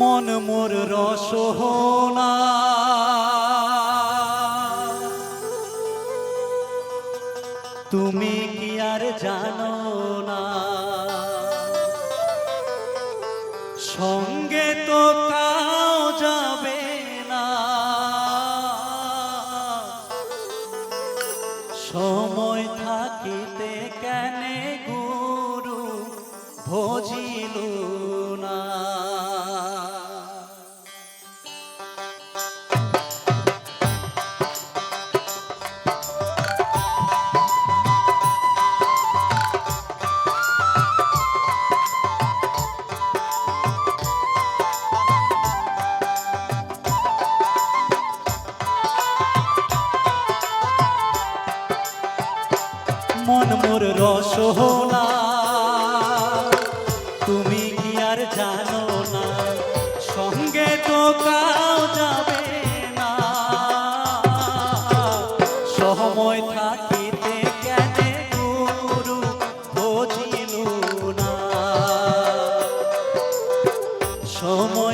মন মোর রসহনা তুমি কি আর জানো না? সঙ্গে তো কাও যাবে না। সময় থাকিতে কেনে গুরু ভজিল মন মোর রসহোলা তুমি কি আর জানো না, সঙ্গে তো কাও যাবে না। সময় থাকিতে কেনে গুরু বুঝিল না। সময়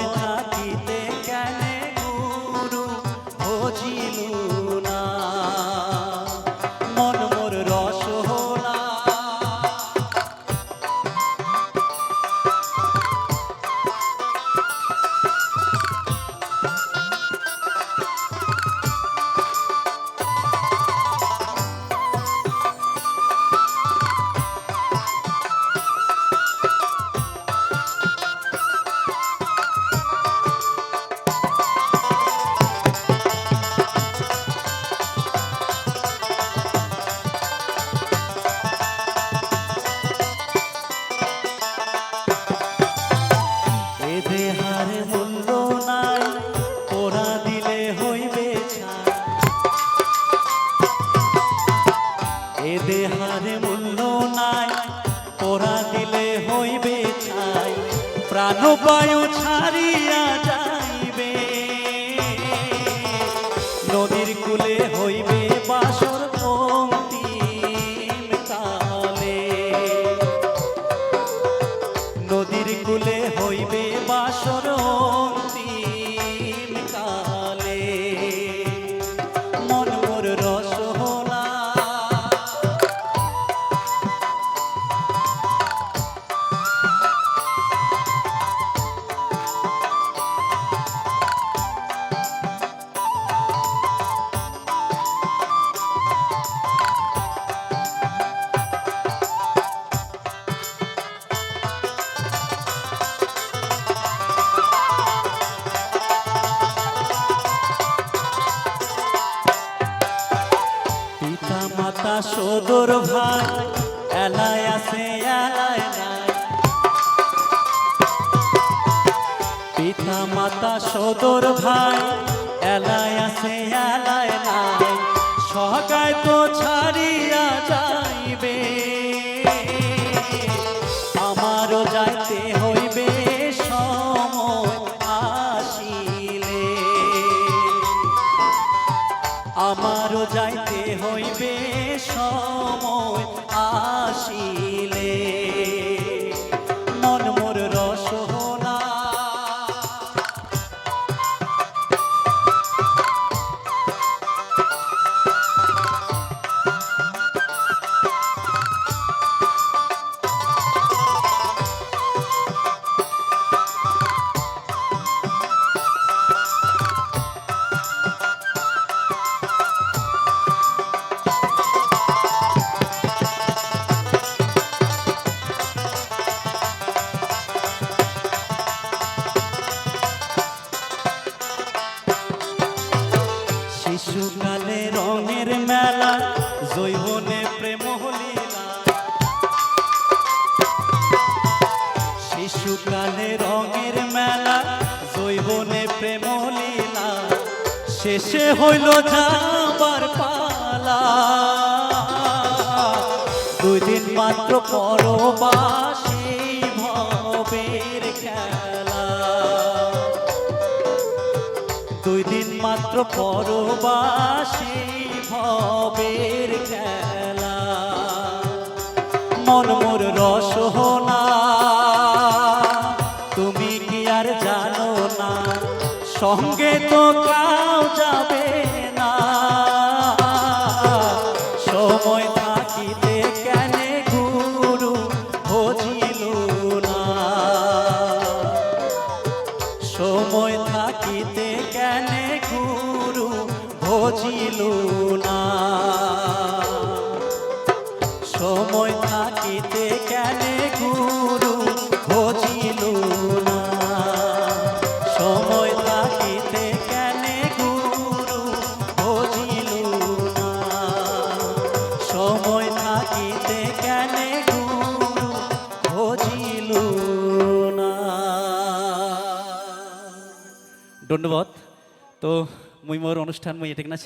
এদে হারে মূল্য নাই। তোরা দিলে হইবে ছাই। প্রাণবায়ু ছাড়িয়া যাইবে। নদীর কুলে হইবে বাসর। মাতা সদর ভাই এলায় আছে এলায় পিতা মাতা সদর ভাই এলায় আছে এলায় সগায় তো ছাড়িয়া যাইবে। আমারও যাইতে হইবে, সময় আসিলে। আমারও যাইতে হইবে সময়। শেষে হইল যাবার পালা। দুই দিন মাত্র পরবাসী ভবের খেলা। দুই দিন মাত্র পরবাসী ভবের খেলা। মন মোর না তুমি কি আর জানো না? সঙ্গে তো কার পাখিতে কেন গুরু ভজিলু না? ধন্যবাদ। তো মুই মোর অনুষ্ঠান মুই এটা না